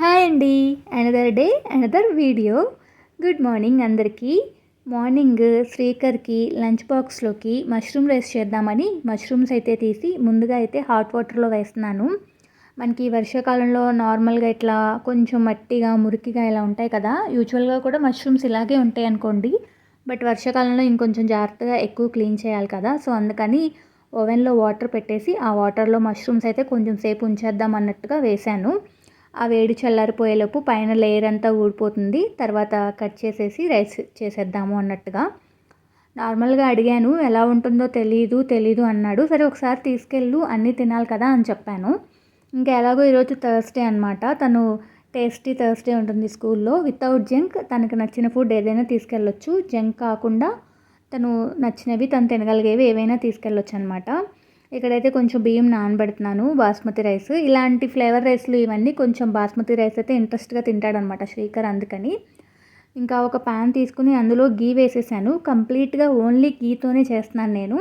Hi అండి. Another day another video good morning అందరికీ. Morning శ్రీకర్కి లంచ్ బాక్స్లోకి మష్రూమ్ రైస్ చేద్దామని మష్రూమ్స్ అయితే తీసి ముందుగా అయితే హాట్ వాటర్లో వేస్తున్నాను. మనకి వర్షాకాలంలో నార్మల్గా ఇట్లా కొంచెం మట్టిగా మురికిగా ఇలా ఉంటాయి కదా. యూజువల్గా కూడా మష్రూమ్స్ ఇలాగే ఉంటాయి అనుకోండి. బట్ వర్షాకాలంలో ఇంకొంచెం జాగ్రత్తగా ఎక్కువ క్లీన్ చేయాలి కదా. సో అందుకని ఓవెన్లో వాటర్ పెట్టేసి ఆ వాటర్లో మష్రూమ్స్ అయితే కొంచెం సేపు ఉంచేద్దాం అన్నట్టుగా వేశాను. ఆ వేడి చల్లారిపోయేలోపు పైన లేయర్ అంతా ఊడిపోతుంది. తర్వాత కట్ చేసేసి రైస్ చేసేద్దాము అన్నట్టుగా. నార్మల్గా అడిగాను ఎలా ఉంటుందో తెలీదు తెలీదు అన్నాడు. సరే ఒకసారి తీసుకెళ్ళు అన్నీ తినాలి కదా అని చెప్పాను. ఇంకా ఎలాగో ఈరోజు థర్స్డే అనమాట తను టేస్టీ థర్స్డే ఉంటుంది స్కూల్లో. వితౌట్ జంక్ తనకు నచ్చిన ఫుడ్ ఏదైనా తీసుకెళ్ళొచ్చు. జంక్ కాకుండా తను నచ్చినవి తను తినగలిగేవి ఏవైనా తీసుకెళ్ళొచ్చు అనమాట ఇక్కడైతే కొంచెం బియ్యం నానబెడుతున్నాను బాస్మతి రైస్. ఇలాంటి ఫ్లేవర్ రైస్లు ఇవన్నీ కొంచెం బాస్మతి రైస్ అయితే ఇంట్రెస్ట్గా తింటాడనమాట శ్రీకర్ అందుకని. ఇంకా ఒక ప్యాన్ తీసుకుని అందులో గీ వేసేసాను. కంప్లీట్గా ఓన్లీ గీతోనే చేస్తున్నాను నేను.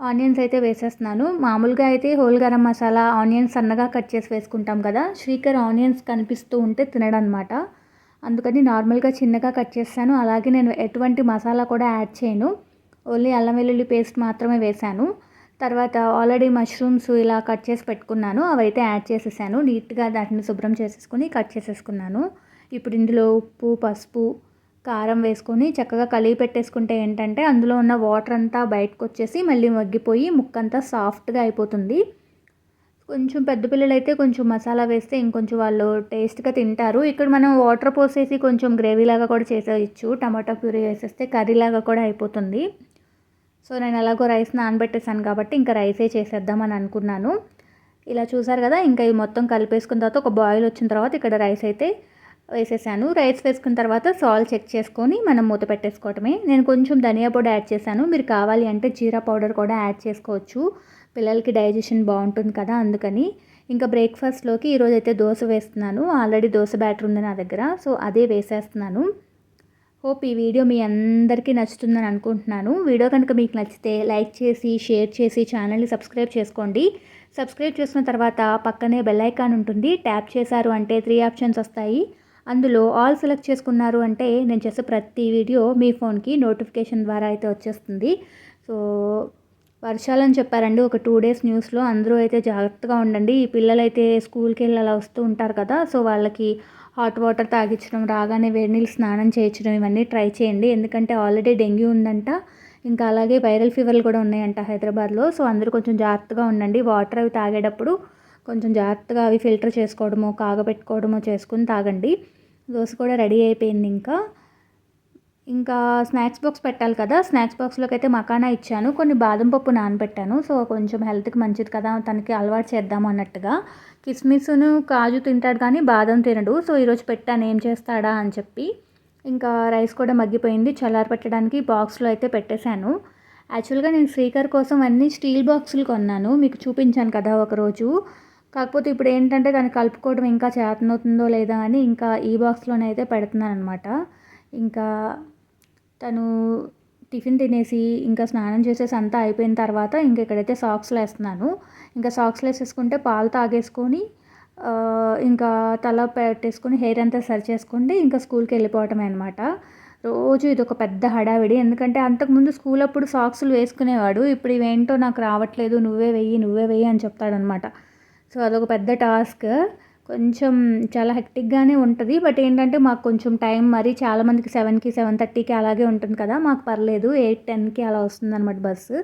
ఆనియన్స్ అయితే వేసేస్తున్నాను. మామూలుగా అయితే హోల్ గరం మసాలా ఆనియన్స్ సన్నగా కట్ చేసి వేసుకుంటాం కదా శ్రీకర్ ఆనియన్స్ కనిపిస్తూ ఉంటే తినడనమాట. అందుకని నార్మల్గా చిన్నగా కట్ చేస్తాను. అలాగే నేను ఎటువంటి మసాలా కూడా యాడ్ చేయను. ఓన్లీ అల్లం వెల్లుల్లి పేస్ట్ మాత్రమే వేశాను. తర్వాత ఆల్రెడీ మష్రూమ్స్ ఇలా కట్ చేసి పెట్టుకున్నాను. అవైతే యాడ్ చేసేసాను. నీట్గా దాటిని శుభ్రం చేసేసుకుని కట్ చేసేసుకున్నాను. ఇప్పుడు ఇందులో ఉప్పు పసుపు కారం వేసుకొని చక్కగా కలిగి పెట్టేసుకుంటే ఏంటంటే అందులో ఉన్న వాటర్ అంతా బయటకు వచ్చేసి మళ్ళీ మగ్గిపోయి ముక్కంతా సాఫ్ట్గా అయిపోతుంది. కొంచెం పెద్ద పిల్లలు అయితే కొంచెం మసాలా వేస్తే ఇంకొంచెం వాళ్ళు టేస్ట్గా తింటారు. ఇక్కడ మనం వాటర్ పోసేసి కొంచెం గ్రేవీలాగా కూడా చేసేయచ్చు. టమాటా ప్యూరీ వేసేస్తే కర్రీలాగా కూడా అయిపోతుంది. సో నేను ఎలాగో రైస్ నానబెట్టేసాను కాబట్టి ఇంకా రైసే చేసేద్దామని అనుకున్నాను. ఇలా చూసారు కదా ఇంకా ఇవి మొత్తం కలిపేసుకున్న తర్వాత ఒక బాయిల్ వచ్చిన తర్వాత ఇక్కడ రైస్ అయితే వేసేసాను. రైస్ వేసుకున్న తర్వాత సాల్ట్ చెక్ చేసుకొని మనం మూత పెట్టేసుకోవటమే. నేను కొంచెం ధనియా పొడి యాడ్ చేశాను. మీరు కావాలి అంటే జీరా పౌడర్ కూడా యాడ్ చేసుకోవచ్చు. పిల్లలకి డైజెషన్ బాగుంటుంది కదా అందుకని. ఇంకా బ్రేక్ఫాస్ట్లోకి ఈరోజు అయితే దోశ వేస్తున్నాను. ఆల్రెడీ దోశ బ్యాటర్ ఉంది నా దగ్గర సో అదే వేసేస్తున్నాను. హోప్ ఈ వీడియో మీ అందరికీ నచ్చుతుందని అనుకుంటున్నాను. వీడియో కనుక మీకు నచ్చితే లైక్ చేసి షేర్ చేసి ఛానల్ని సబ్స్క్రైబ్ చేసుకోండి. సబ్స్క్రైబ్ చేసుకున్న తర్వాత పక్కనే బెల్ ఐకాన్ ఉంటుంది. ట్యాప్ చేశారు అంటే త్రీ ఆప్షన్స్ వస్తాయి. అందులో ఆల్ సెలెక్ట్ చేసుకున్నారు అంటే నేను చేసే ప్రతి వీడియో మీ ఫోన్కి నోటిఫికేషన్ ద్వారా అయితే వచ్చేస్తుంది. సో వర్షాలని చెప్పారండి. ఒక టూ డేస్ న్యూస్లో అందరూ అయితే జాగ్రత్తగా ఉండండి. ఈ పిల్లలు అయితే స్కూల్కి వెళ్ళి అలా వస్తూ ఉంటారు కదా సో వాళ్ళకి హాట్ వాటర్ తాగించడం రాగానే వేడి నీళ్ళు స్నానం చేయించడం ఇవన్నీ ట్రై చేయండి. ఎందుకంటే ఆల్రెడీ డెంగ్యూ ఉందంట. ఇంకా అలాగే వైరల్ ఫీవర్లు కూడా ఉన్నాయంట హైదరాబాద్లో. సో అందరూ కొంచెం జాగ్రత్తగా ఉండండి. వాటర్ అవి తాగేటప్పుడు కొంచెం జాగ్రత్తగా అవి ఫిల్టర్ చేసుకోవడమో కాగబెట్టుకోవడమో చేసుకుని తాగండి. దోశ కూడా రెడీ అయిపోయింది ఇంకా. ఇంకా స్నాక్స్ బాక్స్ పెట్టాలి కదా స్నాక్స్ బాక్స్లోకి అయితే మకానా ఇచ్చాను. కొన్ని బాదం పప్పు నానబెట్టాను. సో కొంచెం హెల్త్కి మంచిది కదా తనకి అలవాటు చేద్దాం అన్నట్టుగా. కిస్మిస్ను కాజు తింటాడు కానీ బాదం తినడు. సో ఈరోజు పెట్టాను. ఏం చేస్తాడా అని చెప్పి. ఇంకా రైస్ కూడా మగ్గిపోయింది. చల్లార పెట్టడానికి బాక్స్లో అయితే పెట్టేశాను. యాక్చువల్గా నేను స్పీకర్ కోసం అన్ని స్టీల్ బాక్సులు కొన్నాను. మీకు చూపించాను కదా ఒకరోజు కాకపోతే ఇప్పుడు ఏంటంటే దాన్ని కలుపుకోవడం ఇంకా చేతనవుతుందో లేదా అని ఇంకా ఈ బాక్స్లోనే అయితే పెడుతున్నాను అనమాట ఇంకా తను టిఫిన్ తినేసి ఇంకా స్నానం చేసేసి అంతా అయిపోయిన తర్వాత ఇంకా ఇక్కడైతే సాక్స్లు వేస్తున్నాను ఇంకా సాక్స్లు వేసేసుకుంటే పాలు తాగేసుకొని ఇంకా తల పెట్టేసుకొని హెయిర్ అంతా సరి చేసుకోండి ఇంకా స్కూల్కి వెళ్ళిపోవటమే అనమాట రోజు ఇది ఒక పెద్ద హడావిడి. ఎందుకంటే అంతకుముందు స్కూల్ అప్పుడు సాక్స్లు వేసుకునేవాడు. ఇప్పుడు ఇవేంటో నాకు రావట్లేదు. నువ్వే వెయ్యి నువ్వే వెయ్యి అని చెప్తాడనమాట సో అదొక పెద్ద టాస్క్. కొంచెం చాలా హెక్టిక్గానే ఉంటుంది. బట్ ఏంటంటే మాకు కొంచెం టైం మరి చాలామందికి సెవెన్కి సెవెన్ థర్టీకి అలాగే ఉంటుంది కదా. మాకు పర్లేదు. ఎయిట్ టెన్కి అలా వస్తుంది అనమాట బస్సు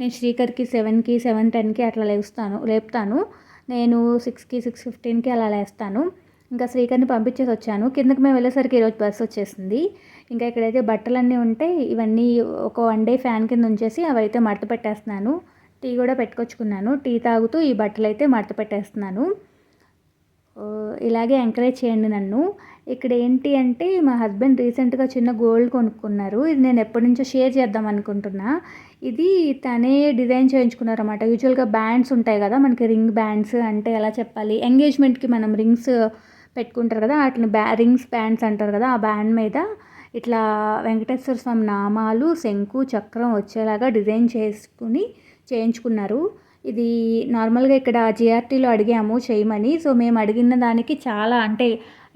నేను శ్రీకర్కి సెవెన్కి సెవెన్ టెన్కి అట్లా లేస్తాను లేపుతాను. నేను సిక్స్కి సిక్స్ ఫిఫ్టీన్కి అలా లేస్తాను. ఇంకా శ్రీకర్ని పంపించేసి వచ్చాను. కిందకి మేము వెళ్ళేసరికి ఈరోజు బస్సు వచ్చేసింది. ఇంకా ఇక్కడైతే బట్టలన్నీ ఉంటే ఇవన్నీ ఒక వన్ డే ఫ్యాన్ కింద ఉంచేసి అవి అయితే మడత పెట్టేస్తున్నాను. టీ కూడా పెట్టుకొచ్చుకున్నాను. టీ తాగుతూ ఈ బట్టలు అయితే మడత పెట్టేస్తున్నాను. ఇలాగే ఎంకరేజ్ చేయండి నన్ను. ఇక్కడ ఏంటి అంటే మా హస్బెండ్ రీసెంట్గా చిన్న గోల్డ్ కొనుక్కున్నారు. ఇది నేను ఎప్పటి నుంచో షేర్ చేద్దాం అనుకుంటున్నా. ఇది తనే డిజైన్ చేయించుకున్నారు అనమాట యూజువల్గా బ్యాండ్స్ ఉంటాయి కదా మనకి రింగ్ బ్యాండ్స్ అంటే ఎలా చెప్పాలి? ఎంగేజ్మెంట్కి మనం రింగ్స్ పెట్టుకుంటారు కదా వాటిని బ్యా రింగ్స్ బ్యాండ్స్ అంటారు కదా ఆ బ్యాండ్ మీద ఇట్లా వెంకటేశ్వర స్వామి నామాలు శంకు చక్రం వచ్చేలాగా డిజైన్ చేసుకుని చేయించుకున్నారు. ఇది నార్మల్గా ఇక్కడ జిఆర్టీలో అడిగాము చేయమని. సో మేము అడిగిన దానికి చాలా అంటే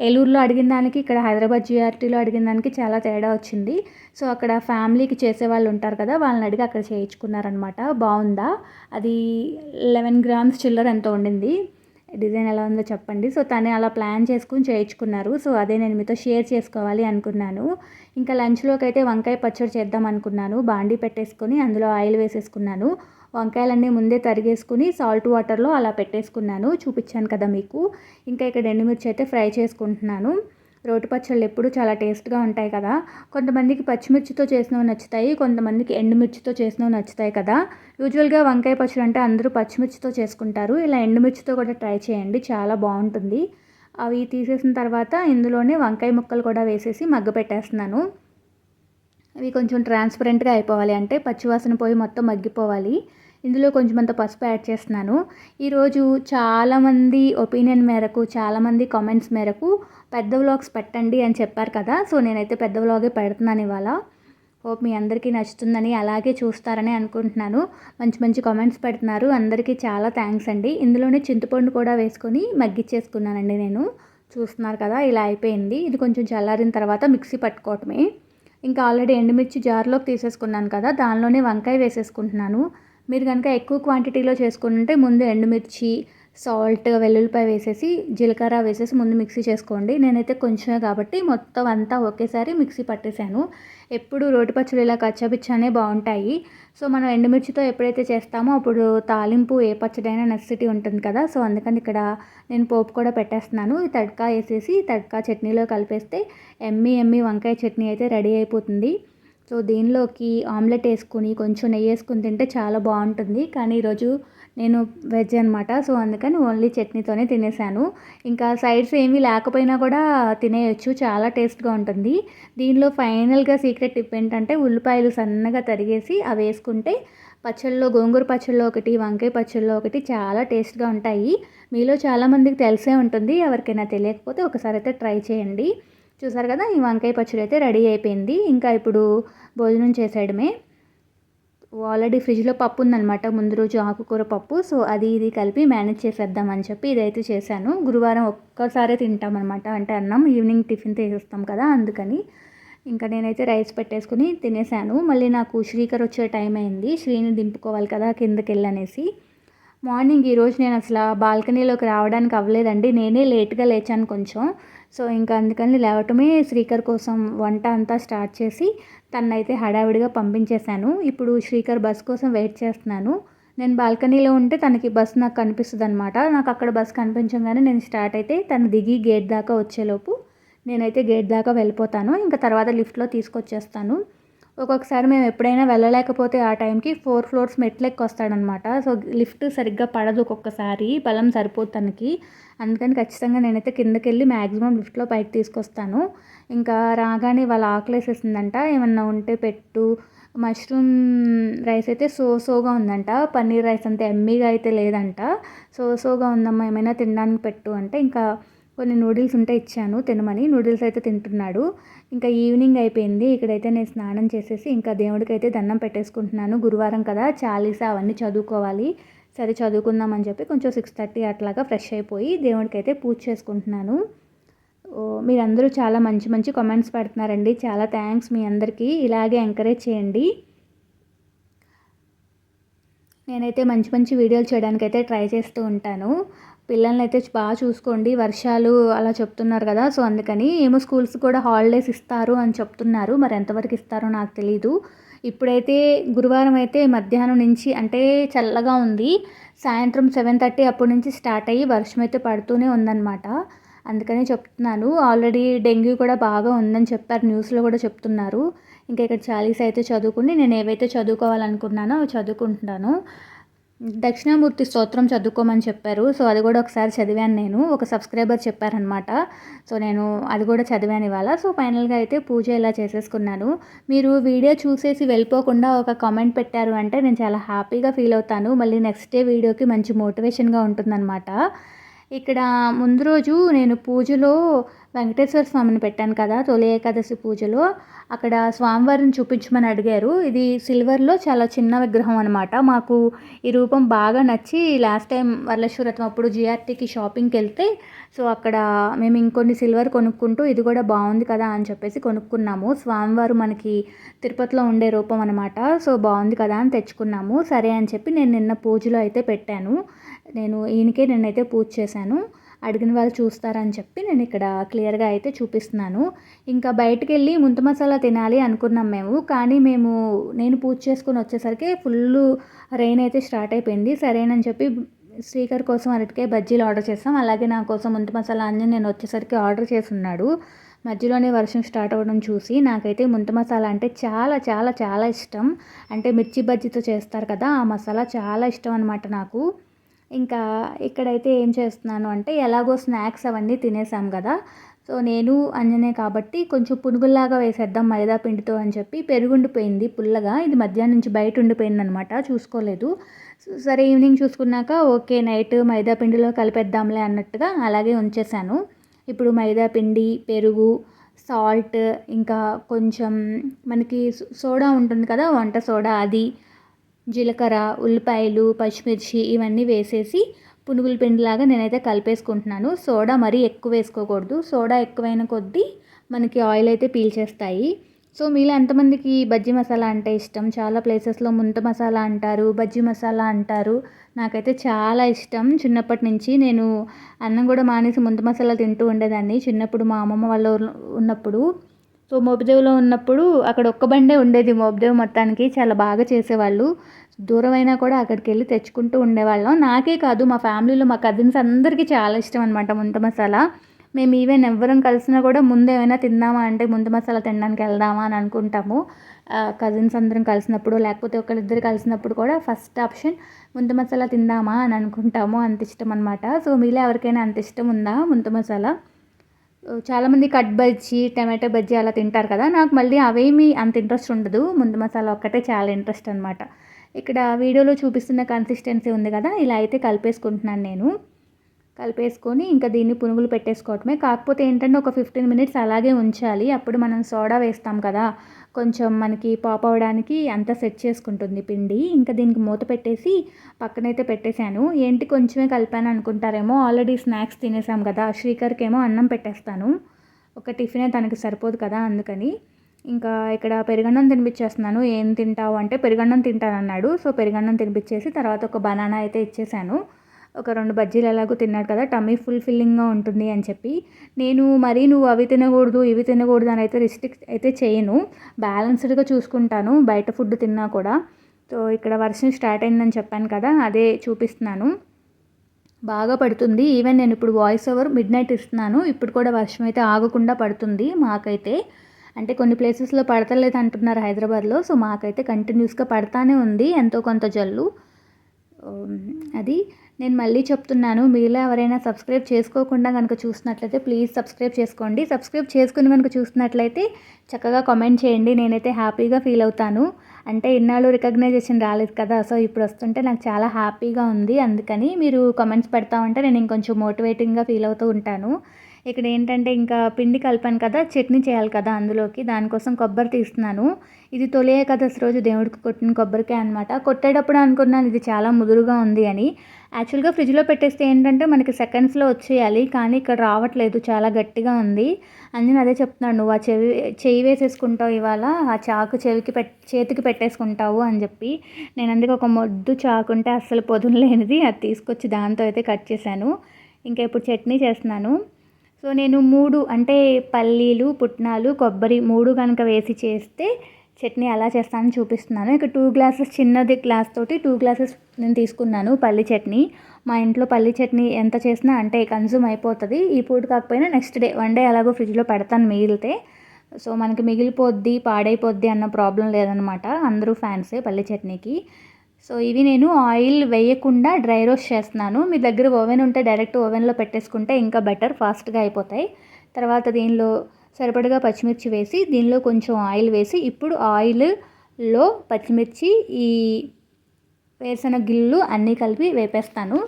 ఏలూరులో అడిగిన దానికి ఇక్కడ హైదరాబాద్ జిఆర్టీలో అడిగిన దానికి చాలా తేడా వచ్చింది. సో అక్కడ ఫ్యామిలీకి చేసే వాళ్ళు ఉంటారు కదా వాళ్ళని అడిగి అక్కడ చేయించుకున్నారనమాట బాగుందా? అది లెవెన్ గ్రామ్స్ చిల్లర ఎంత ఉండింది. డిజైన్ ఎలా ఉందో చెప్పండి. సో తనే అలా ప్లాన్ చేసుకుని చేయించుకున్నారు. సో అదే నేను మీతో షేర్ చేసుకోవాలి అనుకున్నాను. ఇంకా లంచ్లోకి అయితే వంకాయ పచ్చడి చేద్దాం అనుకున్నాను. బాండీ పెట్టేసుకొని అందులో ఆయిల్ వేసేసుకున్నాను. వంకాయలన్నీ ముందే తరిగేసుకుని సాల్ట్ వాటర్లో అలా పెట్టేసుకున్నాను. చూపించాను కదా మీకు. ఇంకా ఇక్కడ ఎండుమిర్చి అయితే ఫ్రై చేసుకుంటున్నాను. రోటి పచ్చళ్ళు ఎప్పుడు చాలా టేస్ట్గా ఉంటాయి కదా. కొంతమందికి పచ్చిమిర్చితో చేసినవి నచ్చుతాయి కొంతమందికి ఎండుమిర్చితో చేసినవి నచ్చుతాయి కదా. యూజువల్గా వంకాయ పచ్చడి అంటే అందరూ పచ్చిమిర్చితో చేసుకుంటారు. ఇలా ఎండుమిర్చితో కూడా ట్రై చేయండి చాలా బాగుంటుంది. అవి తీసేసిన తర్వాత ఇందులోనే వంకాయ ముక్కలు కూడా వేసేసి మగ్గ పెట్టేస్తున్నాను. అవి కొంచెం ట్రాన్స్పరెంట్గా అయిపోవాలి అంటే పచ్చివాసన పోయి మొత్తం మగ్గిపోవాలి. ఇందులో కొంచెం అంత పసుపు యాడ్ చేస్తున్నాను. ఈరోజు చాలామంది ఒపీనియన్ మేరకు చాలామంది కామెంట్స్ మేరకు పెద్ద వ్లాగ్స్ పెట్టండి అని చెప్పారు కదా. సో నేనైతే పెద్ద వ్లాగే పెడుతున్నాను ఇవాళ. హోప్ మీ అందరికీ నచ్చుతుందని అలాగే చూస్తారని అనుకుంటున్నాను. మంచి మంచి కామెంట్స్ పెడుతున్నారు. అందరికీ చాలా థ్యాంక్స్ అండి. ఇందులోనే చింతపండు కూడా వేసుకొని మగ్గిచ్చేసుకున్నానండి నేను. చూస్తున్నారు కదా ఇలా అయిపోయింది. ఇది కొంచెం చల్లారిన తర్వాత మిక్సీ పట్టుకోవటమే. ఇంకా ఆల్రెడీ ఎండుమిర్చి జార్లోకి తీసేసుకున్నాను కదా దానిలోనే వంకాయ వేసేసుకుంటున్నాను. మీరు కనుక ఎక్కువ క్వాంటిటీలో చేసుకుంటే ముందు ఎండుమిర్చి సాల్ట్ వెల్లుల్లిపాయ వేసేసి జీలకర్ర వేసేసి ముందు మిక్సీ చేసుకోండి. నేనైతే కొంచెమే కాబట్టి మొత్తం అంతా ఒకేసారి మిక్సీ పట్టేశాను. ఎప్పుడు రోటి పచ్చడి ఇలా కచ్చపిచ్చానే బాగుంటాయి. సో మనం ఎండుమిర్చితో ఎప్పుడైతే చేస్తామో అప్పుడు తాలింపు ఏ పచ్చడైనా నెసిటీ ఉంటుంది కదా. సో అందుకని ఇక్కడ నేను పోపు కూడా పెట్టేస్తున్నాను. ఈ తడకా వేసేసి తడకా చట్నీలో కలిపేస్తే ఎమ్మి ఎమ్మి వంకాయ చట్నీ అయితే రెడీ అయిపోతుంది. సో దీనిలోకి ఆమ్లెట్ వేసుకుని కొంచెం నెయ్యి వేసుకుని తింటే చాలా బాగుంటుంది. కానీ ఈరోజు నేను వెజ్ అనమాట సో అందుకని ఓన్లీ చట్నీతోనే తినేసాను. ఇంకా సైడ్స్ ఏమీ లేకపోయినా కూడా తినేయచ్చు. చాలా టేస్ట్గా ఉంటుంది. దీనిలో ఫైనల్గా సీక్రెట్ టిప్ ఏంటంటే ఉల్లిపాయలు సన్నగా తరిగేసి అవి వేసుకుంటే పచ్చళ్ళలో గోంగూర పచ్చళ్ళలో ఒకటి వంకాయ పచ్చళ్ళలో ఒకటి చాలా టేస్ట్గా ఉంటాయి. మీలో చాలామందికి తెలిసే ఉంటుంది. ఎవరికైనా తెలియకపోతే ఒకసారి అయితే ట్రై చేయండి. చూసారు కదా ఈ వంకాయ పచ్చడి అయితే రెడీ అయిపోయింది. ఇంకా ఇప్పుడు భోజనం చేసేయడమే. ఆల్రెడీ ఫ్రిడ్జ్లో పప్పు ఉందనమాట ముందు రోజు ఆకుకూర పప్పు. సో అది ఇది కలిపి మేనేజ్ చేసేద్దామని చెప్పి ఇదైతే చేశాను. గురువారం ఒక్కసారే తింటామన్నమాట. అంటే అన్నం ఈవినింగ్ టిఫిన్ తీసేస్తాం కదా అందుకని. ఇంకా నేనైతే రైస్ పెట్టేసుకుని తినేసాను. మళ్ళీ నాకు శ్రీకర్ వచ్చే టైం అయింది. శ్రీని దింపుకోవాలి కదా కిందకి వెళ్ళనేసి. మార్నింగ్ ఈరోజు నేను అసలు బాల్కనీలోకి రావడానికి అవ్వలేదండి. నేనే లేట్గా లేచాను కొంచెం. సో ఇంకా అందుకని లేవటమే శ్రీకర్ కోసం వంట అంతా స్టార్ట్ చేసి తన్నైతే హడావిడిగా పంపించేశాను. ఇప్పుడు శ్రీకర్ బస్ కోసం వెయిట్ చేస్తున్నాను. నేను బాల్కనీలో ఉంటే తనకి బస్ నాకు కనిపిస్తుంది అనమాట నాకు అక్కడ బస్ కనిపించగానే నేను స్టార్ట్ అయితే తను దిగి గేట్ దాకా వచ్చేలోపు నేనైతే గేట్ దాకా వెళ్ళిపోతాను. ఇంకా తర్వాత లిఫ్ట్లో తీసుకొచ్చేస్తాను. ఒక్కొక్కసారి మేము ఎప్పుడైనా వెళ్ళలేకపోతే ఆ టైంకి ఫోర్ ఫ్లోర్స్ మెట్లెక్కి వస్తాడనమాట సో లిఫ్ట్ సరిగ్గా పడదు ఒక్కొక్కసారి బలం సరిపోదు తనకి. అందుకని ఖచ్చితంగా నేనైతే కిందకి వెళ్ళి మ్యాక్సిమం లిఫ్ట్లో పైకి తీసుకొస్తాను. ఇంకా రాగానే వాళ్ళ ఆకలేసేసిందంట. ఏమన్నా ఉంటే పెట్టు. మష్రూమ్ రైస్ అయితే సో సోగా ఉందంట. పన్నీర్ రైస్ అంత ఎమ్మీగా అయితే లేదంట. సో సోగా ఉందమ్మా ఏమైనా తినడానికి పెట్టు అంటే ఇంకా కొన్ని నూడిల్స్ ఉంటే ఇచ్చాను తినమని. నూడిల్స్ అయితే తింటున్నాడు. ఇంకా ఈవినింగ్ అయిపోయింది. ఇక్కడైతే నేను స్నానం చేసేసి ఇంకా దేవుడికైతే దండం పెట్టేసుకుంటున్నాను. గురువారం కదా చాలీసా అవన్నీ చదువుకోవాలి. సరే చదువుకుందామని చెప్పి కొంచెం సిక్స్ థర్టీ అట్లాగా ఫ్రెష్ అయిపోయి దేవుడికి అయితే పూజ చేసుకుంటున్నాను. మీరందరూ చాలా మంచి మంచి కామెంట్స్ పెడుతున్నారండి. చాలా థ్యాంక్స్ మీ అందరికీ. ఇలాగే ఎంకరేజ్ చేయండి. నేనైతే మంచి మంచి వీడియోలు చేయడానికైతే ట్రై చేస్తూ ఉంటాను. పిల్లల్ని అయితే బాగా చూసుకోండి వర్షాలు అలా చెప్తున్నారు కదా సో అందుకని ఏమో స్కూల్స్ కూడా హాలిడేస్ ఇస్తారు అని చెప్తున్నారు మరి ఎంతవరకు ఇస్తారో నాకు తెలీదు. ఇప్పుడైతే గురువారం అయితే మధ్యాహ్నం నుంచి అంటే చల్లగా ఉంది సాయంత్రం సెవెన్ థర్టీ అప్పటి నుంచి స్టార్ట్ అయ్యి వర్షం అయితే పడుతూనే ఉందన్నమాట. అందుకనే చెప్తున్నాను ఆల్రెడీ డెంగ్యూ కూడా బాగా ఉందని చెప్పారు న్యూస్లో కూడా చెప్తున్నారు. ఇంకా ఇక్కడ చాలీస్ అయితే చదువుకుని నేను ఏవైతే చదువుకోవాలనుకున్నానో అవి చదువుకుంటున్నాను. దక్షిణామూర్తి స్తోత్రం చదువుకోమని చెప్పారు. సో అది కూడా ఒకసారి చదివాను నేను. ఒక సబ్స్క్రైబర్ చెప్పారనమాట సో నేను అది కూడా చదివాను ఇవాళ. సో ఫైనల్గా అయితే పూజ ఇలా చేసేసుకున్నాను. మీరు వీడియో చూసేసి వెళ్ళిపోకుండా ఒక కామెంట్ పెట్టారు అంటే నేను చాలా హ్యాపీగా ఫీల్ అవుతాను. మళ్ళీ నెక్స్ట్ డే వీడియోకి మంచి మోటివేషన్గా ఉంటుందన్నమాట. ఇక్కడ ముందు రోజు నేను పూజలో వెంకటేశ్వర స్వామిని పెట్టాను కదా తొలి ఏకాదశి పూజలో. అక్కడ స్వామివారిని చూపించమని అడిగారు. ఇది సిల్వర్లో చాలా చిన్న విగ్రహం అనమాట మాకు ఈ రూపం బాగా నచ్చి లాస్ట్ టైం వరలక్ష్మీరథం అప్పుడు జిఆర్టీకి షాపింగ్కి వెళ్తే సో అక్కడ మేము ఇంకొన్ని సిల్వర్ కొనుక్కుంటూ ఇది కూడా బాగుంది కదా అని చెప్పేసి కొనుక్కున్నాము. స్వామివారు మనకి తిరుపతిలో ఉండే రూపం అనమాట సో బాగుంది కదా అని తెచ్చుకున్నాము. సరే అని చెప్పి నేను నిన్న పూజలో అయితే పెట్టాను. నేను ఈయనకే నేనైతే పూజ చేశాను. అడిగిన వాళ్ళు చూస్తారని చెప్పి నేను ఇక్కడ క్లియర్గా అయితే చూపిస్తున్నాను. ఇంకా బయటకు వెళ్ళి ముంత మసాలా తినాలి అనుకున్నాం మేము. కానీ మేము నేను పూజ చేసుకుని వచ్చేసరికి ఫుల్ రెయిన్ అయితే స్టార్ట్ అయిపోయింది. సరేనని చెప్పి స్పీకర్ కోసం అరటికాయ బజ్జీలు ఆర్డర్ చేస్తాం అలాగే నా కోసం ముంత మసాలా అన్నీ నేను వచ్చేసరికి ఆర్డర్ చేసి ఉన్నాడు మధ్యలోనే వర్షం స్టార్ట్ అవ్వడం చూసి నాకైతే ముంత మసాలా అంటే చాలా చాలా చాలా ఇష్టం. అంటే మిర్చి బజ్జీతో చేస్తారు కదా ఆ మసాలా చాలా ఇష్టం అనమాట నాకు. ఇంకా ఇక్కడైతే ఏం చేస్తున్నాను అంటే ఎలాగో స్నాక్స్ అవన్నీ తినేసాం కదా. సో నేను అంజనే కాబట్టి కొంచెం పునుగుల్లాగా వేసేద్దాం మైదా పిండితో అని చెప్పి పెరుగుండిపోయింది పుల్లగా. ఇది మధ్యాహ్నం నుంచి బయట ఉండిపోయింది అనమాట చూసుకోలేదు సరే ఈవినింగ్ చూసుకున్నాక ఓకే నైట్ మైదా పిండిలో కలిపేద్దాంలే అన్నట్టుగా అలాగే ఉంచేసాను. ఇప్పుడు మైదా పిండి పెరుగు సాల్ట్ ఇంకా కొంచెం మనకి సోడా ఉంటుంది కదా వంట సోడా అది జీలకర్ర ఉల్లిపాయలు పచ్చిమిర్చి ఇవన్నీ వేసేసి పునుగుల పిండిలాగా నేనైతే కలిపేసుకుంటున్నాను. సోడా మరీ ఎక్కువ వేసుకోకూడదు. సోడా ఎక్కువైన కొద్దీ మనకి ఆయిల్ అయితే పీల్చేస్తాయి. సో మీలో ఎంతమందికి బజ్జీ మసాలా అంటే ఇష్టం? చాలా ప్లేసెస్లో ముంత మసాలా అంటారు బజ్జీ మసాలా అంటారు. నాకైతే చాలా ఇష్టం. చిన్నప్పటి నుంచి నేను అన్నం కూడా మానేసి ముంత మసాలా తింటూ ఉండేదాన్ని. చిన్నప్పుడు మా అమ్మమ్మ వాళ్ళు ఉన్నప్పుడు సో మోపిదేవిలో ఉన్నప్పుడు అక్కడ ఒక్క బండే ఉండేది మోపిదేవి మొత్తానికి చాలా బాగా చేసేవాళ్ళు. దూరమైనా కూడా అక్కడికి వెళ్ళి తెచ్చుకుంటూ ఉండేవాళ్ళం. నాకే కాదు మా ఫ్యామిలీలో మా కజిన్స్ అందరికీ చాలా ఇష్టం అనమాట ముంత మసాలా. మేము ఈవెన్ ఎవ్వరం కలిసినా కూడా ముందు ఏమైనా తిందామా అంటే ముందు మసాలా తినడానికి వెళ్దామా అని అనుకుంటాము. కజిన్స్ అందరం కలిసినప్పుడు లేకపోతే ఒకరిద్దరు కలిసినప్పుడు కూడా ఫస్ట్ ఆప్షన్ ముంత మసాలా తిందామా అని అనుకుంటాము. అంత ఇష్టం అనమాట సో మీలో ఎవరికైనా అంత ఇష్టం ఉందా ముంత మసాలా? చాలామంది కట్ బజ్జీ టమాటో బజ్జీ అలా తింటారు కదా. నాకు మళ్ళీ అవేమీ అంత ఇంట్రెస్ట్ ఉండదు. ముందు మసాలా ఒక్కటే చాలా ఇంట్రెస్ట్ అనమాట ఇక్కడ వీడియోలో చూపిస్తున్న కన్సిస్టెన్సీ ఉంది కదా. ఇలా అయితే కలిపేసుకుంటున్నాను నేను. కలిపేసుకొని ఇంకా దీన్ని పునుగులు పెట్టేసుకోవటమే. కాకపోతే ఏంటంటే ఒక ఫిఫ్టీన్ మినిట్స్ అలాగే ఉంచాలి. అప్పుడు మనం సోడా వేస్తాం కదా. కొంచెం మనకి పాప్ అవడానికి అంతా సెట్ చేసుకుంటుంది పిండి. ఇంకా దీనికి మూత పెట్టేసి పక్కనైతే పెట్టేశాను. ఏంటి కొంచెమే కలిపాను అనుకుంటారేమో ఆల్రెడీ స్నాక్స్ తినేసాం కదా శ్రీకర్కి ఏమో అన్నం పెట్టేస్తాను. ఒక టిఫినే తనకి సరిపోదు కదా అందుకని. ఇంకా ఇక్కడ పెరుగన్నం తినిపించేస్తున్నాను. ఏం తింటావు అంటే పెరుగన్నం తింటానన్నాడు. సో పెరుగన్నం తినిపించేసి తర్వాత ఒక బనానా అయితే ఇచ్చేసాను ఒక రెండు బజ్జీలు ఎలాగో తిన్నాడు కదా టమ్మీ ఫుల్ ఫిల్లింగ్గా ఉంటుంది అని చెప్పి. నేను మరీ నువ్వు అవి తినకూడదు ఇవి తినకూడదు అని అయితే రిస్ట్రిక్ట్ అయితే చేయను. బ్యాలెన్స్డ్గా చూసుకుంటాను బయట ఫుడ్ తిన్నా కూడా. సో ఇక్కడ వర్షం స్టార్ట్ అయిందని చెప్పాను కదా అదే చూపిస్తున్నాను. బాగా పడుతుంది. ఈవెన్ నేను ఇప్పుడు వాయిస్ ఓవర్ మిడ్ నైట్ ఇస్తున్నాను. ఇప్పుడు కూడా వర్షం అయితే ఆగకుండా పడుతుంది మాకైతే. అంటే కొన్ని ప్లేసెస్లో పడతలేదు అంటున్నారు హైదరాబాద్లో. సో మాకైతే కంటిన్యూస్గా పడతానే ఉంది ఎంతో కొంత జల్లు. అది. నేను మళ్ళీ చెప్తున్నాను మీలో ఎవరైనా సబ్స్క్రైబ్ చేసుకోకుండా కనుక చూసినట్లయితే ప్లీజ్ సబ్స్క్రైబ్ చేసుకోండి. సబ్స్క్రైబ్ చేసుకుని కనుక చూసినట్లయితే చక్కగా కామెంట్ చేయండి. నేనైతే హ్యాపీగా ఫీల్ అవుతాను. అంటే ఇన్నాళ్ళు రికగ్నైజేషన్ రాలేదు కదా సో ఇప్పుడు వస్తుంటే నాకు చాలా హ్యాపీగా ఉంది. అందుకని మీరు కామెంట్స్ పెడతా ఉంటే నేను ఇంకొంచెం మోటివేటింగ్గా ఫీల్ అవుతూ ఉంటాను. ఇక్కడ ఏంటంటే ఇంకా పిండి కలిపాను కదా చట్నీ చేయాలి కదా అందులోకి దానికోసం కొబ్బరి తీస్తున్నాను. ఇది తొలి ఏకాదశి రోజు దేవుడికి కొట్టిన కొబ్బరికాయ అనమాట కొట్టేటప్పుడు అనుకున్నాను ఇది చాలా ముదురుగా ఉంది అని. యాక్చువల్గా ఫ్రిడ్జ్లో పెట్టేస్తే ఏంటంటే మనకి సెకండ్స్లో వచ్చేయాలి కానీ ఇక్కడ రావట్లేదు చాలా గట్టిగా ఉంది. అని అదే చెప్తున్నాను నువ్వు ఆ చెవి చెయ్యి వేసేసుకుంటావు ఇవాళ ఆ చాకు చెవికి పెట్ చేతికి పెట్టేసుకుంటావు అని చెప్పి. నేను అందుకే ఒక మొద్దు చాకు ఉంటే అస్సలు పొదును లేనిది అది తీసుకొచ్చి దాంతో అయితే కట్ చేశాను. ఇంకా ఇప్పుడు చట్నీ చేస్తున్నాను. సో నేను మూడు అంటే పల్లీలు పుట్నాలు కొబ్బరి మూడు కనుక వేసి చేస్తే చట్నీ ఎలా చేస్తానని చూపిస్తున్నాను. ఇక టూ గ్లాసెస్ చిన్నది గ్లాస్ తోటి టూ గ్లాసెస్ నేను తీసుకున్నాను పల్లి చట్నీ. మా ఇంట్లో పల్లి చట్నీ ఎంత చేసినా అంటే కన్జ్యూమ్ అయిపోతుంది. ఈ పూట కాకపోయినా నెక్స్ట్ డే వన్ డే అలాగో ఫ్రిడ్జ్లో పెడతాను మిగిలితే. సో మనకి మిగిలిపోద్ది పాడైపోద్ది అన్న ప్రాబ్లం లేదనమాట అందరూ ఫ్యాన్సే పల్లి చట్నీకి. సో ఇవి నేను ఆయిల్ వేయకుండా డ్రై రోస్ట్ చేస్తున్నాను. మీ దగ్గర ఓవెన్ ఉంటే డైరెక్ట్ ఓవెన్లో పెట్టేసుకుంటే ఇంకా బెటర్ ఫాస్ట్గా అయిపోతాయి. తర్వాత దీనిలో సరిపడగా పచ్చిమిర్చి వేసి దీనిలో కొంచెం ఆయిల్ వేసి ఇప్పుడు ఆయిల్లో పచ్చిమిర్చి ఈ వేసిన గిల్లు అన్నీ కలిపి వేపేస్తాను.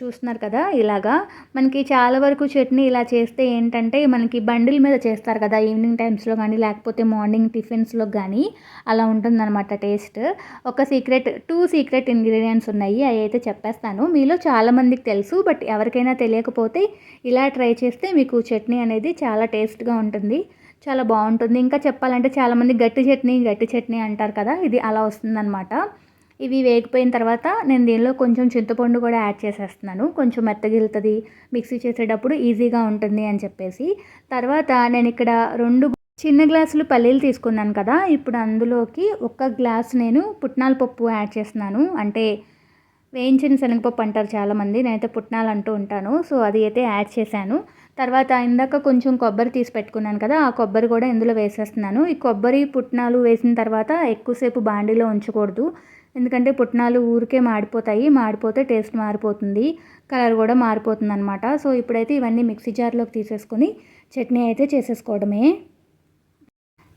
చూస్తున్నారు కదా ఇలాగా. మనకి చాలా వరకు చట్నీ ఇలా చేస్తే ఏంటంటే మనకి బండిల్ మీద చేస్తారు కదా ఈవినింగ్ టైమ్స్లో కానీ లేకపోతే మార్నింగ్ టిఫిన్స్లో కానీ అలా ఉంటుందన్నమాట టేస్ట్. ఒక సీక్రెట్ టూ సీక్రెట్ ఇంగ్రీడియంట్స్ ఉన్నాయి అవి అయితే చెప్పేస్తాను. మీలో చాలామందికి తెలుసు బట్ ఎవరికైనా తెలియకపోతే ఇలా ట్రై చేస్తే మీకు చట్నీ అనేది చాలా టేస్ట్గా ఉంటుంది చాలా బాగుంటుంది. ఇంకా చెప్పాలంటే చాలామంది గట్టి చట్నీ గట్టి చట్నీ అంటారు కదా ఇది అలా వస్తుందన్నమాట. ఇవి వేగిపోయిన తర్వాత నేను దీనిలో కొంచెం చింతపండు కూడా యాడ్ చేసేస్తున్నాను. కొంచెం మెత్తగిలుతుంది మిక్సీ చేసేటప్పుడు ఈజీగా ఉంటుంది అని చెప్పేసి. తర్వాత నేను ఇక్కడ రెండు చిన్న గ్లాసులు పల్లీలు తీసుకున్నాను కదా ఇప్పుడు అందులోకి ఒక గ్లాస్ నేను పుట్నాల పప్పు యాడ్ చేస్తున్నాను. అంటే వేయించిన శనగపప్పు అంటారు చాలామంది నేనైతే పుట్నాలు అంటూ ఉంటాను సో అది అయితే యాడ్ చేశాను. తర్వాత ఇందాక కొంచెం కొబ్బరి తీసి పెట్టుకున్నాను కదా ఆ కొబ్బరి కూడా ఇందులో వేసేస్తున్నాను. ఈ కొబ్బరి పుట్నాలు వేసిన తర్వాత ఎక్కువసేపు బాండీలో ఉంచకూడదు. ఎందుకంటే పుట్నాలు ఊరికే మాడిపోతాయి మాడిపోతే టేస్ట్ మారిపోతుంది కలర్ కూడా మారిపోతుంది అనమాట సో ఇప్పుడైతే ఇవన్నీ మిక్సీ జార్లోకి తీసేసుకొని చట్నీ అయితే చేసేసుకోవడమే.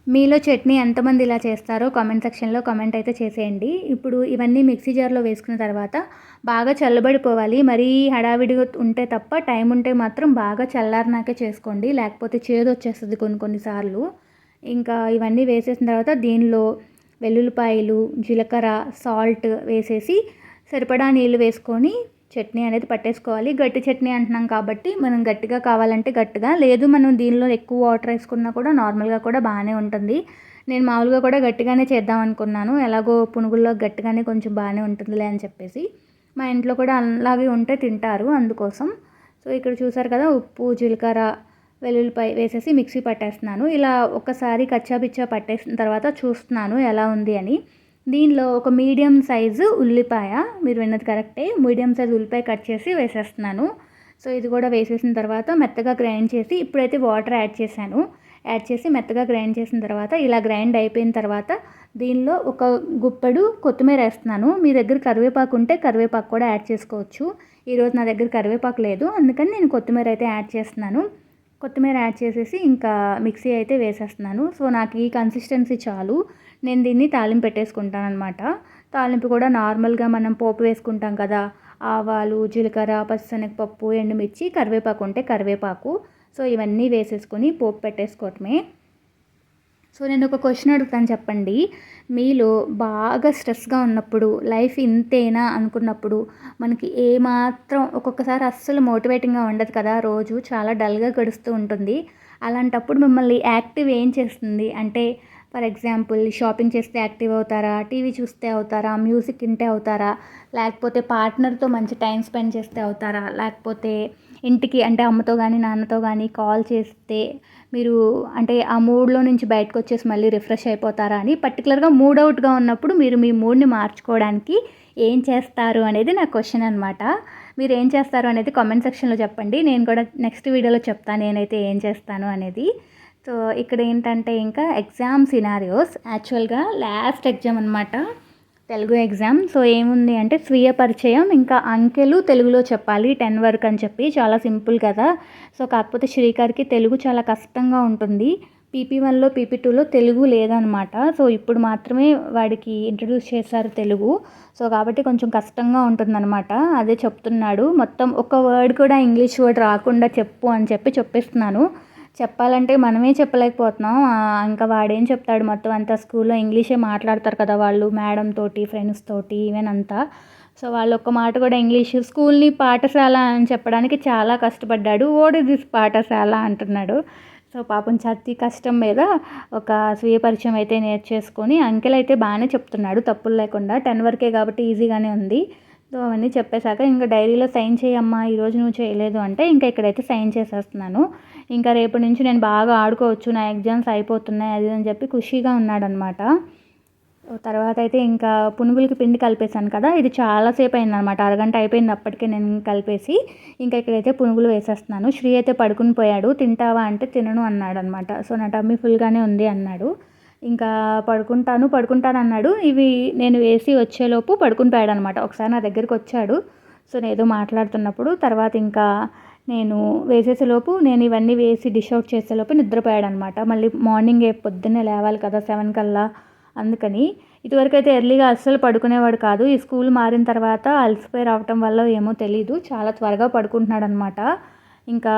మీలో చట్నీ ఎంతమంది ఇలా చేస్తారో కామెంట్ సెక్షన్లో కామెంట్ అయితే చేసేయండి. ఇప్పుడు ఇవన్నీ మిక్సీ జార్లో వేసుకున్న తర్వాత బాగా చల్లబడిపోవాలి. మరీ హడావిడిగా ఉంటే తప్ప టైం ఉంటే మాత్రం బాగా చల్లారినాకే చేసుకోండి. లేకపోతే చేదు వచ్చేస్తుంది కొన్ని కొన్నిసార్లు ఇంకా ఇవన్నీ వేసేసిన తర్వాత దీనిలో వెల్లుల్లిపాయలు జీలకర్ర సాల్ట్ వేసేసి సరిపడా నీళ్ళు వేసుకొని చట్నీ అనేది పట్టేసుకోవాలి. గట్టి చట్నీ అంటున్నాం కాబట్టి మనం గట్టిగా కావాలంటే గట్టిగా లేదు మనం దీనిలో ఎక్కువ వాటర్ వేసుకున్నా కూడా నార్మల్గా కూడా బాగానే ఉంటుంది. నేను మామూలుగా కూడా గట్టిగానే చేద్దాం అనుకున్నాను. ఎలాగో పునుగుల్లో గట్టిగానే కొంచెం బాగానే ఉంటుందిలే అని చెప్పేసి మా ఇంట్లో కూడా అలాగే ఉంటే తింటారు అందుకోసం. సో ఇక్కడ చూసారు కదా ఉప్పు జీలకర్ర వెల్లుల్లిపాయ వేసేసి మిక్సీ పట్టేస్తున్నాను. ఇలా ఒకసారి కచ్చాపిచ్చా పట్టేసిన తర్వాత చూస్తున్నాను ఎలా ఉంది అని. దీనిలో ఒక మీడియం సైజు ఉల్లిపాయ మీరు విన్నది కరెక్టే మీడియం సైజు ఉల్లిపాయ కట్ చేసి వేసేస్తున్నాను. సో ఇది కూడా వేసేసిన తర్వాత మెత్తగా గ్రైండ్ చేసి ఇప్పుడైతే వాటర్ యాడ్ చేశాను. యాడ్ చేసి మెత్తగా గ్రైండ్ చేసిన తర్వాత ఇలా గ్రైండ్ అయిపోయిన తర్వాత దీనిలో ఒక గుప్పెడు కొత్తిమీర వేస్తున్నాను. మీ దగ్గర కరివేపాకు ఉంటే కరివేపాకు కూడా యాడ్ చేసుకోవచ్చు. ఈరోజు నా దగ్గర కరివేపాకు లేదు అందుకని నేను కొత్తిమీర అయితే యాడ్ చేస్తున్నాను. కొత్తిమీర యాడ్ చేసేసి ఇంకా మిక్సీ అయితే వేసేస్తున్నాను. సో నాకు ఈ కన్సిస్టెన్సీ చాలు. నేను దీన్ని తాలింపు పెట్టేసుకుంటాను అనమాట తాలింపు కూడా నార్మల్గా మనం పోపు వేసుకుంటాం కదా ఆవాలు జీలకర్ర పచ్చిశనగపప్పు ఎండుమిర్చి కరివేపాకు ఉంటే కరివేపాకు. సో ఇవన్నీ వేసేసుకొని పోపు పెట్టేసుకోవటమే. సో నేను ఒక క్వశ్చన్ అడుగుతాను చెప్పండి. మీలో బాగా స్ట్రెస్గా ఉన్నప్పుడు లైఫ్ ఇంతేనా అనుకున్నప్పుడు మనకి ఏమాత్రం ఒక్కొక్కసారి అస్సలు మోటివేటింగ్గా ఉండదు కదా రోజు చాలా డల్గా గడుస్తూ ఉంటుంది. అలాంటప్పుడు మిమ్మల్ని యాక్టివ్ ఏం చేస్తుంది? అంటే ఫర్ ఎగ్జాంపుల్ షాపింగ్ చేస్తే యాక్టివ్ అవుతారా? టీవీ చూస్తే అవుతారా? మ్యూజిక్ వింటే అవుతారా? లేకపోతే పార్ట్నర్తో మంచి టైం స్పెండ్ చేస్తే అవుతారా? లేకపోతే ఇంటికి అంటే అమ్మతో కానీ నాన్నతో కానీ కాల్ చేస్తే మీరు అంటే ఆ మూడ్లో నుంచి బయటకు వచ్చేసి మళ్ళీ రిఫ్రెష్ అయిపోతారా అని పర్టికులర్గా మూడ్ అవుట్గా ఉన్నప్పుడు మీరు మీ మూడ్ని మార్చుకోవడానికి ఏం చేస్తారు అనేది నా క్వశ్చన్ అనమాట మీరు ఏం చేస్తారు అనేది కామెంట్ సెక్షన్లో చెప్పండి. నేను కూడా నెక్స్ట్ వీడియోలో చెప్తాను నేనైతే ఏం చేస్తాను అనేది. సో ఇక్కడ ఏంటంటే ఇంకా ఎగ్జామ్ సినారియోస్. యాక్చువల్గా లాస్ట్ ఎగ్జామ్ అనమాట తెలుగు ఎగ్జామ్. సో ఏముంది అంటే స్వీయ పరిచయం ఇంకా అంకెలు తెలుగులో చెప్పాలి టెన్ వరకు అని చెప్పి. చాలా సింపుల్ కదా. సో కాకపోతే శ్రీకర్కి తెలుగు చాలా కష్టంగా ఉంటుంది. పీపీ వన్లో పీపీ టూలో తెలుగు లేదనమాట. సో ఇప్పుడు మాత్రమే వాడికి ఇంట్రడ్యూస్ చేశారు తెలుగు. సో కాబట్టి కొంచెం కష్టంగా ఉంటుందన్నమాట అదే చెప్తున్నాడు. మొత్తం ఒక వర్డ్ కూడా ఇంగ్లీష్ వర్డ్ రాకుండా చెప్పు అని చెప్పి చెప్పిస్తున్నాను. చెప్పాలంటే మనమే చెప్పలేకపోతున్నాం. ఇంకా వాడేం చెప్తాడు మొత్తం అంతా స్కూల్లో ఇంగ్లీషే మాట్లాడతారు కదా వాళ్ళు మేడం తోటి ఫ్రెండ్స్ తోటి ఈవెన్ అంతా. సో వాళ్ళు ఒక్క మాట కూడా ఇంగ్లీష్ స్కూల్ని పాఠశాల అని చెప్పడానికి చాలా కష్టపడ్డాడు. ఓడి దిస్ పాఠశాల అంటున్నాడు. సో పాపం చత్తి కష్టం మీద ఒక స్వీయ పరిచయం అయితే నేర్చేసుకొని అంకెల్ అయితే బాగానే చెప్తున్నాడు. తప్పులు లేకుండా టెన్ వరకే కాబట్టి ఈజీగానే ఉంది. సో అవన్నీ చెప్పేశాక ఇంకా డైరీలో సైన్ చేయమ్మా ఈరోజు నువ్వు చేయలేదు అంటే ఇంకా ఇక్కడైతే సైన్ చేసేస్తున్నాను. ఇంకా రేపటి నుంచి నేను బాగా ఆడుకోవచ్చు నా ఎగ్జామ్స్ అయిపోతున్నాయి అది అని చెప్పి ఖుషీగా ఉన్నాడనమాట. తర్వాత అయితే ఇంకా పునుగులకి పిండి కలిపేశాను కదా ఇది చాలాసేపు అయిందనమాట అరగంట అయిపోయింది అప్పటికే నేను కలిపేసి ఇంకా ఇక్కడైతే పునుగులు వేసేస్తున్నాను. శ్రీ అయితే పడుకుని పోయాడు తింటావా అంటే తినను అన్నాడు అనమాట సో నా టమ్మీ ఫుల్గానే ఉంది అన్నాడు. ఇంకా పడుకుంటాను పడుకుంటాను అన్నాడు. ఇవి నేను వేసి వచ్చేలోపు పడుకుని పోయాడు అనమాట ఒకసారి నా దగ్గరికి వచ్చాడు. సో నేను ఏదో మాట్లాడుతున్నప్పుడు తర్వాత ఇంకా నేను వేసేసేలోపు నేను ఇవన్నీ వేసి డిష్ అవుట్ చేసేలోపు నిద్రపోయాడు అనమాట మళ్ళీ మార్నింగ్ పొద్దున్నే లేవాలి కదా సెవెన్ కల్లా అందుకని. ఇదివరకు అయితే ఎర్లీగా అస్సలు పడుకునేవాడు కాదు. ఈ స్కూల్ మారిన తర్వాత అలసిపోయి రావటం వల్ల ఏమో తెలీదు. చాలా త్వరగా పడుకుంటున్నాడు అనమాట ఇంకా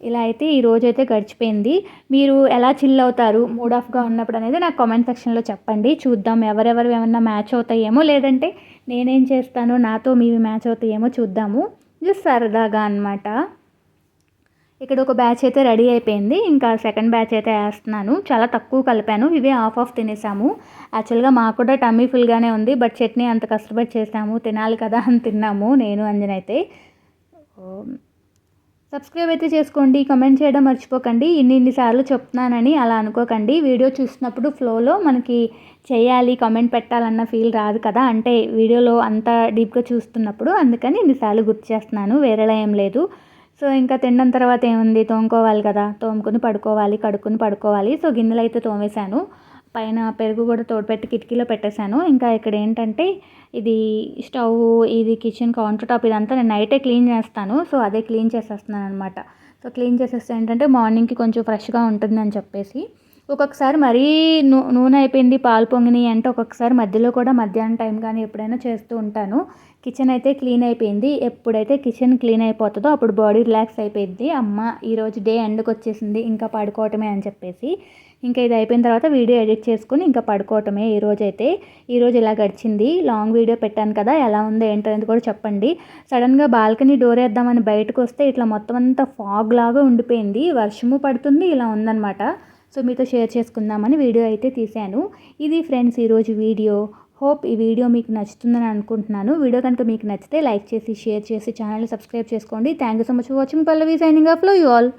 ఇలా అయితే ఈ రోజు అయితే గడిచిపోయింది. మీరు ఎలా చిల్ అవుతారు? మూడ్ ఆఫ్గా ఉన్నప్పుడు అనేది నాకు కామెంట్ సెక్షన్లో చెప్పండి. చూద్దాం ఎవరెవరు ఏమన్నా మ్యాచ్ అవుతాయేమో లేదంటే నేనేం చేస్తానో నాతో మీవి మ్యాచ్ అవుతాయేమో చూద్దాము. జస్ట్ సరదాగా అనమాట ఇక్కడ ఒక బ్యాచ్ అయితే రెడీ అయిపోయింది. ఇంకా సెకండ్ బ్యాచ్ అయితే వేస్తున్నాను. చాలా తక్కువ కలిపాను. ఇవే హాఫ్ ఆఫ్ తినేసాము. యాక్చువల్గా మాకు కూడా టమ్మీ ఫుల్గానే ఉంది. బట్ చట్నీ అంత కష్టపడి చేసాము. తినాలి కదా అని తిన్నాము నేను అంజనైతే. అయితే సబ్స్క్రైబ్ అయితే చేసుకోండి కమెంట్ చేయడం మర్చిపోకండి. ఇన్ని ఇన్నిసార్లు చెప్తున్నానని అలా అనుకోకండి. వీడియో చూసినప్పుడు ఫ్లోలో మనకి చేయాలి కమెంట్ పెట్టాలన్న ఫీల్ రాదు కదా. అంటే వీడియోలో అంత డీప్గా చూస్తున్నప్పుడు అందుకని ఇన్నిసార్లు గుర్తు చేస్తున్నాను. వేరేలా ఏం లేదు. సో ఇంకా తినడం తర్వాత ఏముంది? తోముకోవాలి కదా. తోముకొని పడుకోవాలి కడుక్కుని పడుకోవాలి. సో గిన్నెలు అయితే తోమేశాను. పైన పెరుగు కూడా తోడుపెట్టి కిటికీలో పెట్టేశాను. ఇంకా ఇక్కడ ఏంటంటే ఇది స్టవ్ ఇది కిచెన్ కౌంటర్ టాప్ ఇదంతా నేను నైటే క్లీన్ చేస్తాను. సో అదే క్లీన్ చేసేస్తున్నాను అనమాట సో క్లీన్ చేసేస్తే ఏంటంటే మార్నింగ్కి కొంచెం ఫ్రెష్గా ఉంటుంది అని చెప్పేసి. ఒక్కొక్కసారి మరీ నూ నూనె అయిపోయింది పాలు పొంగినాయి అంటే ఒక్కొక్కసారి మధ్యలో కూడా మధ్యాహ్నం టైం కానీ ఎప్పుడైనా చేస్తూ ఉంటాను. కిచెన్ అయితే క్లీన్ అయిపోయింది. ఎప్పుడైతే కిచెన్ క్లీన్ అయిపోతుందో అప్పుడు బాడీ రిలాక్స్ అయిపోయింది. అమ్మ ఈరోజు డే ఎండ్కి వచ్చేసింది ఇంకా పడుకోవటమే అని చెప్పేసి. ఇంకా ఇది అయిపోయిన తర్వాత వీడియో ఎడిట్ చేసుకుని ఇంకా పడుకోవటమే. ఈరోజు అయితే ఈరోజు ఇలా గడిచింది. లాంగ్ వీడియో పెట్టాను కదా ఎలా ఉందో ఏంటనేది కూడా చెప్పండి. సడన్గా బాల్కనీ డోర్ వేద్దామని బయటకు వస్తే ఇట్లా మొత్తం అంతా ఫాగ్ లాగా ఉండిపోయింది. వర్షము పడుతుంది ఇలా ఉందన్నమాట. సో మీతో షేర్ చేసుకుందామని వీడియో అయితే తీశాను. ఇది ఫ్రెండ్స్ ఈరోజు వీడియో. హోప్ ఈ వీడియో మీకు నచ్చుతుందని అనుకుంటున్నాను. వీడియో కనుక మీకు నచ్చితే లైక్ చేసి షేర్ చేసి ఛానల్ సబ్స్క్రైబ్ చేసుకోండి. Thank you so much for watching. Pallavi signing ఆఫ్లో యూ ఆల్.